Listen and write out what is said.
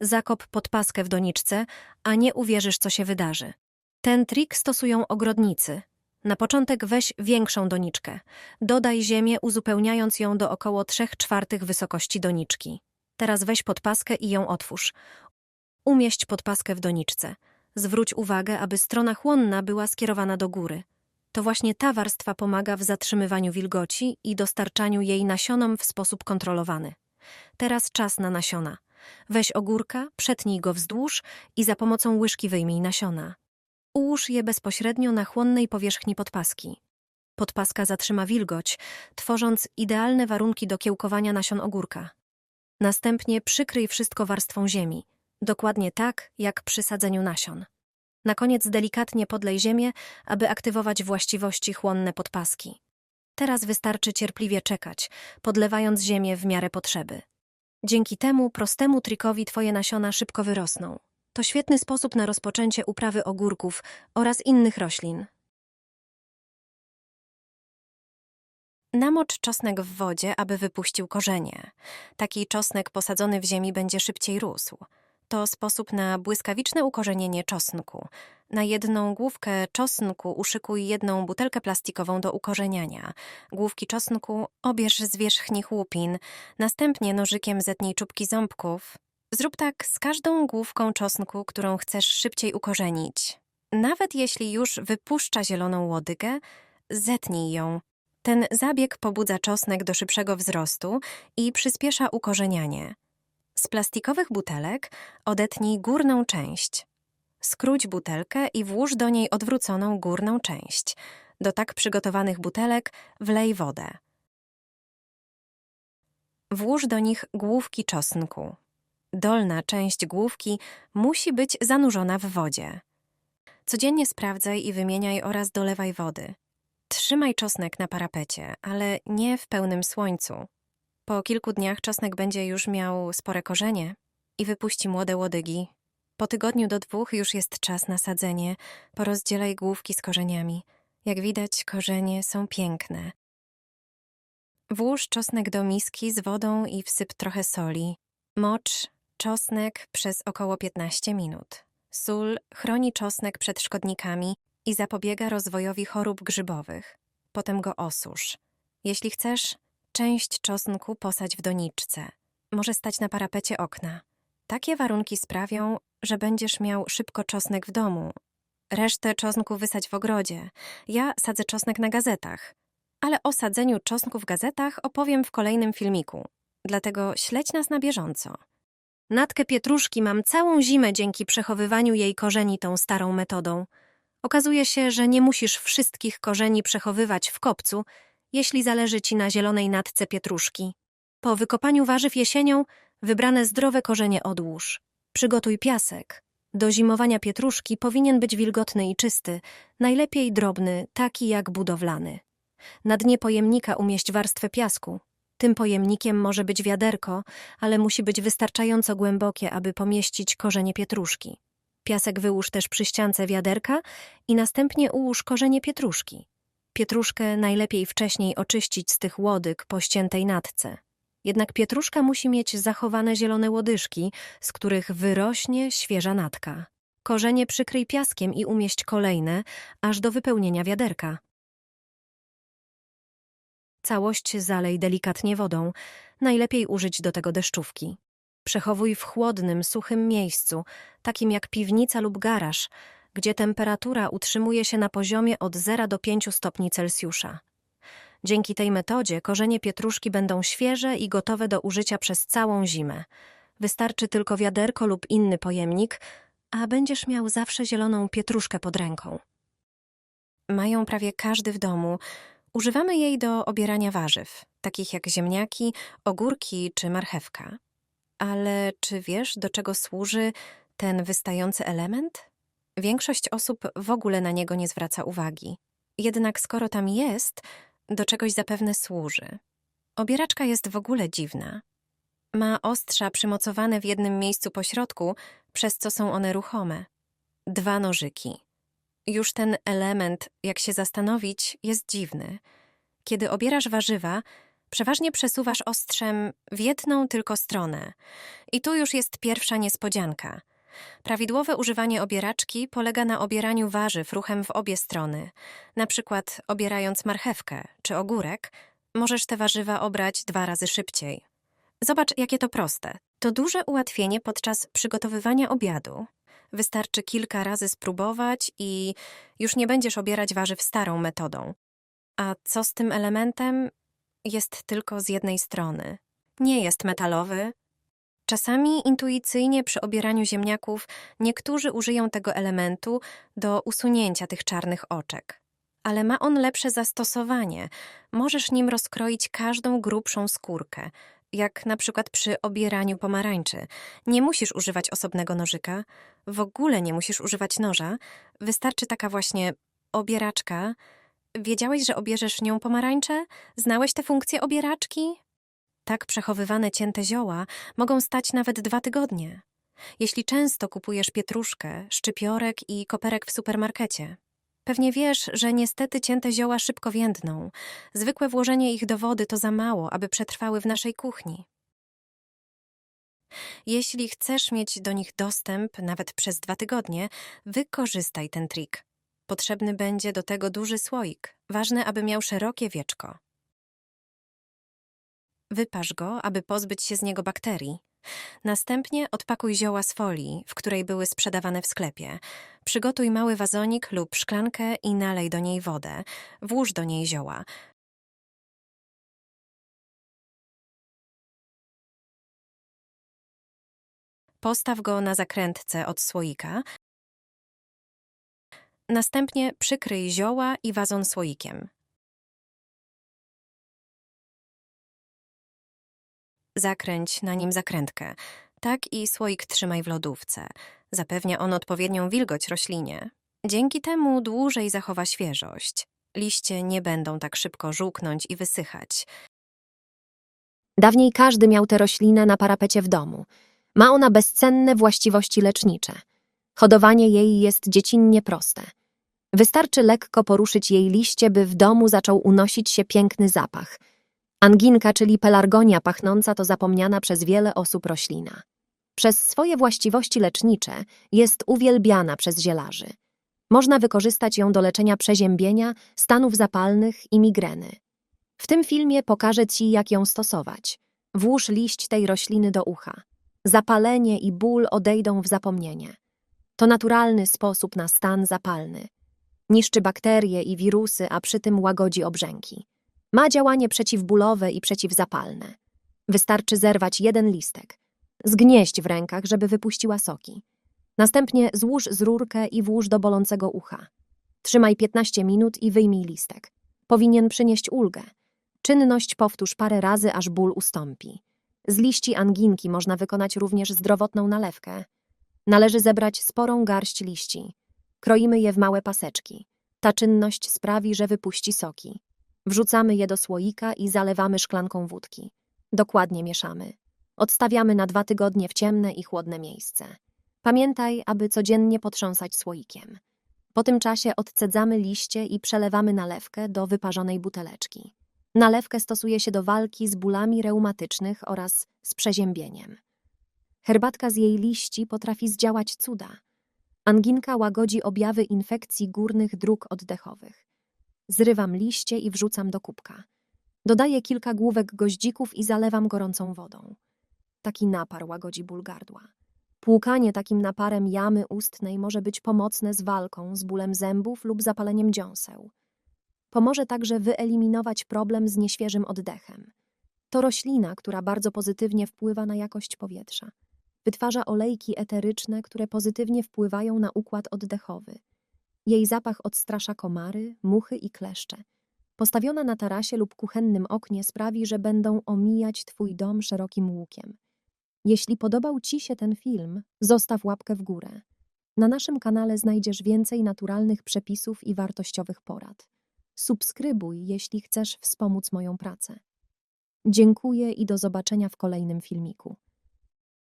Zakop podpaskę w doniczce, a nie uwierzysz, co się wydarzy. Ten trik stosują ogrodnicy. Na początek weź większą doniczkę. Dodaj ziemię, uzupełniając ją do około 3 czwartych wysokości doniczki. Teraz weź podpaskę i ją otwórz. Umieść podpaskę w doniczce. Zwróć uwagę, aby strona chłonna była skierowana do góry. To właśnie ta warstwa pomaga w zatrzymywaniu wilgoci i dostarczaniu jej nasionom w sposób kontrolowany. Teraz czas na nasiona. Weź ogórka, przetnij go wzdłuż i za pomocą łyżki wyjmij nasiona. Ułóż je bezpośrednio na chłonnej powierzchni podpaski. Podpaska zatrzyma wilgoć, tworząc idealne warunki do kiełkowania nasion ogórka. Następnie przykryj wszystko warstwą ziemi, dokładnie tak jak przy sadzeniu nasion. Na koniec delikatnie podlej ziemię, aby aktywować właściwości chłonne podpaski. Teraz wystarczy cierpliwie czekać, podlewając ziemię w miarę potrzeby. Dzięki temu prostemu trikowi twoje nasiona szybko wyrosną. To świetny sposób na rozpoczęcie uprawy ogórków oraz innych roślin. Namocz czosnek w wodzie, aby wypuścił korzenie. Taki czosnek posadzony w ziemi będzie szybciej rósł. To sposób na błyskawiczne ukorzenienie czosnku. Na jedną główkę czosnku uszykuj jedną butelkę plastikową do ukorzeniania. Główki czosnku obierz z wierzchnich łupin, następnie nożykiem zetnij czubki ząbków. Zrób tak z każdą główką czosnku, którą chcesz szybciej ukorzenić. Nawet jeśli już wypuszcza zieloną łodygę, zetnij ją. Ten zabieg pobudza czosnek do szybszego wzrostu i przyspiesza ukorzenianie. Z plastikowych butelek odetnij górną część. Skróć butelkę i włóż do niej odwróconą górną część. Do tak przygotowanych butelek wlej wodę. Włóż do nich główki czosnku. Dolna część główki musi być zanurzona w wodzie. Codziennie sprawdzaj i wymieniaj oraz dolewaj wody. Trzymaj czosnek na parapecie, ale nie w pełnym słońcu. Po kilku dniach czosnek będzie już miał spore korzenie i wypuści młode łodygi. Po tygodniu do dwóch już jest czas na sadzenie. Porozdzielaj główki z korzeniami. Jak widać, korzenie są piękne. Włóż czosnek do miski z wodą i wsyp trochę soli. Mocz czosnek przez około 15 minut. Sól chroni czosnek przed szkodnikami i zapobiega rozwojowi chorób grzybowych. Potem go osusz. Jeśli chcesz, część czosnku posadź w doniczce. Może stać na parapecie okna. Takie warunki sprawią, że będziesz miał szybko czosnek w domu. Resztę czosnku wysadź w ogrodzie. Ja sadzę czosnek na gazetach. Ale o sadzeniu czosnku w gazetach opowiem w kolejnym filmiku. Dlatego śledź nas na bieżąco. Natkę pietruszki mam całą zimę dzięki przechowywaniu jej korzeni tą starą metodą. Okazuje się, że nie musisz wszystkich korzeni przechowywać w kopcu, jeśli zależy ci na zielonej natce pietruszki. Po wykopaniu warzyw jesienią wybrane zdrowe korzenie odłóż. Przygotuj piasek. Do zimowania pietruszki powinien być wilgotny i czysty, najlepiej drobny, taki jak budowlany. Na dnie pojemnika umieść warstwę piasku. Tym pojemnikiem może być wiaderko, ale musi być wystarczająco głębokie, aby pomieścić korzenie pietruszki. Piasek wyłóż też przy ściance wiaderka i następnie ułóż korzenie pietruszki. Pietruszkę najlepiej wcześniej oczyścić z tych łodyg po ściętej natce. Jednak pietruszka musi mieć zachowane zielone łodyżki, z których wyrośnie świeża natka. Korzenie przykryj piaskiem i umieść kolejne, aż do wypełnienia wiaderka. Całość zalej delikatnie wodą, najlepiej użyć do tego deszczówki. Przechowuj w chłodnym, suchym miejscu, takim jak piwnica lub garaż, gdzie temperatura utrzymuje się na poziomie od 0 do 5 stopni Celsjusza. Dzięki tej metodzie korzenie pietruszki będą świeże i gotowe do użycia przez całą zimę. Wystarczy tylko wiaderko lub inny pojemnik, a będziesz miał zawsze zieloną pietruszkę pod ręką. Mają prawie każdy w domu. Używamy jej do obierania warzyw, takich jak ziemniaki, ogórki czy marchewka. Ale czy wiesz, do czego służy ten wystający element? Większość osób w ogóle na niego nie zwraca uwagi. Jednak skoro tam jest, do czegoś zapewne służy. Obieraczka jest w ogóle dziwna. Ma ostrza przymocowane w jednym miejscu po środku, przez co są one ruchome. Dwa nożyki. Już ten element, jak się zastanowić, jest dziwny. Kiedy obierasz warzywa, Przeważnie przesuwasz ostrzem w jedną tylko stronę. I tu już jest pierwsza niespodzianka. Prawidłowe używanie obieraczki polega na obieraniu warzyw ruchem w obie strony. Na przykład obierając marchewkę czy ogórek, możesz te warzywa obrać dwa razy szybciej. Zobacz, jakie to proste. To duże ułatwienie podczas przygotowywania obiadu. Wystarczy kilka razy spróbować i już nie będziesz obierać warzyw starą metodą. A co z tym elementem? Jest tylko z jednej strony. Nie jest metalowy. Czasami intuicyjnie przy obieraniu ziemniaków niektórzy użyją tego elementu do usunięcia tych czarnych oczek. Ale ma on lepsze zastosowanie. Możesz nim rozkroić każdą grubszą skórkę, jak na przykład przy obieraniu pomarańczy. Nie musisz używać osobnego nożyka, w ogóle nie musisz używać noża. Wystarczy taka właśnie obieraczka. Wiedziałeś, że obierzesz nią pomarańcze? Znałeś tę funkcję obieraczki? Tak przechowywane cięte zioła mogą stać nawet dwa tygodnie. Jeśli często kupujesz pietruszkę, szczypiorek i koperek w supermarkecie. Pewnie wiesz, że niestety cięte zioła szybko więdną. Zwykłe włożenie ich do wody to za mało, aby przetrwały w naszej kuchni. Jeśli chcesz mieć do nich dostęp nawet przez dwa tygodnie, wykorzystaj ten trik. Potrzebny będzie do tego duży słoik. Ważne, aby miał szerokie wieczko. Wypasz go, aby pozbyć się z niego bakterii. Następnie odpakuj zioła z folii, w której były sprzedawane w sklepie. Przygotuj mały wazonik lub szklankę i nalej do niej wodę. Włóż do niej zioła. Postaw go na zakrętce od słoika. Następnie przykryj zioła i wazon słoikiem. Zakręć na nim zakrętkę. Tak i słoik trzymaj w lodówce. Zapewnia on odpowiednią wilgoć roślinie. Dzięki temu dłużej zachowa świeżość. Liście nie będą tak szybko żółknąć i wysychać. Dawniej każdy miał tę roślinę na parapecie w domu. Ma ona bezcenne właściwości lecznicze. Hodowanie jej jest dziecinnie proste. Wystarczy lekko poruszyć jej liście, by w domu zaczął unosić się piękny zapach. Anginka, czyli pelargonia pachnąca, to zapomniana przez wiele osób roślina. Przez swoje właściwości lecznicze jest uwielbiana przez zielarzy. Można wykorzystać ją do leczenia przeziębienia, stanów zapalnych i migreny. W tym filmie pokażę Ci, jak ją stosować. Włóż liść tej rośliny do ucha. Zapalenie i ból odejdą w zapomnienie. To naturalny sposób na stan zapalny. Niszczy bakterie i wirusy, a przy tym łagodzi obrzęki. Ma działanie przeciwbólowe i przeciwzapalne. Wystarczy zerwać jeden listek. Zgnieść w rękach, żeby wypuściła soki. Następnie złóż z rurkę i włóż do bolącego ucha. Trzymaj 15 minut i wyjmij listek. Powinien przynieść ulgę. Czynność powtórz parę razy, aż ból ustąpi. Z liści anginki można wykonać również zdrowotną nalewkę. Należy zebrać sporą garść liści. Kroimy je w małe paseczki. Ta czynność sprawi, że wypuści soki. Wrzucamy je do słoika i zalewamy szklanką wódki. Dokładnie mieszamy. Odstawiamy na dwa tygodnie w ciemne i chłodne miejsce. Pamiętaj, aby codziennie potrząsać słoikiem. Po tym czasie odcedzamy liście i przelewamy nalewkę do wyparzonej buteleczki. Nalewkę stosuje się do walki z bólami reumatycznych oraz z przeziębieniem. Herbatka z jej liści potrafi zdziałać cuda. Anginka łagodzi objawy infekcji górnych dróg oddechowych. Zrywam liście i wrzucam do kubka. Dodaję kilka główek goździków i zalewam gorącą wodą. Taki napar łagodzi ból gardła. Płukanie takim naparem jamy ustnej może być pomocne z walką z bólem zębów lub zapaleniem dziąseł. Pomoże także wyeliminować problem z nieświeżym oddechem. To roślina, która bardzo pozytywnie wpływa na jakość powietrza. Wytwarza olejki eteryczne, które pozytywnie wpływają na układ oddechowy. Jej zapach odstrasza komary, muchy i kleszcze. Postawiona na tarasie lub kuchennym oknie sprawi, że będą omijać Twój dom szerokim łukiem. Jeśli podobał Ci się ten film, zostaw łapkę w górę. Na naszym kanale znajdziesz więcej naturalnych przepisów i wartościowych porad. Subskrybuj, jeśli chcesz wspomóc moją pracę. Dziękuję i do zobaczenia w kolejnym filmiku.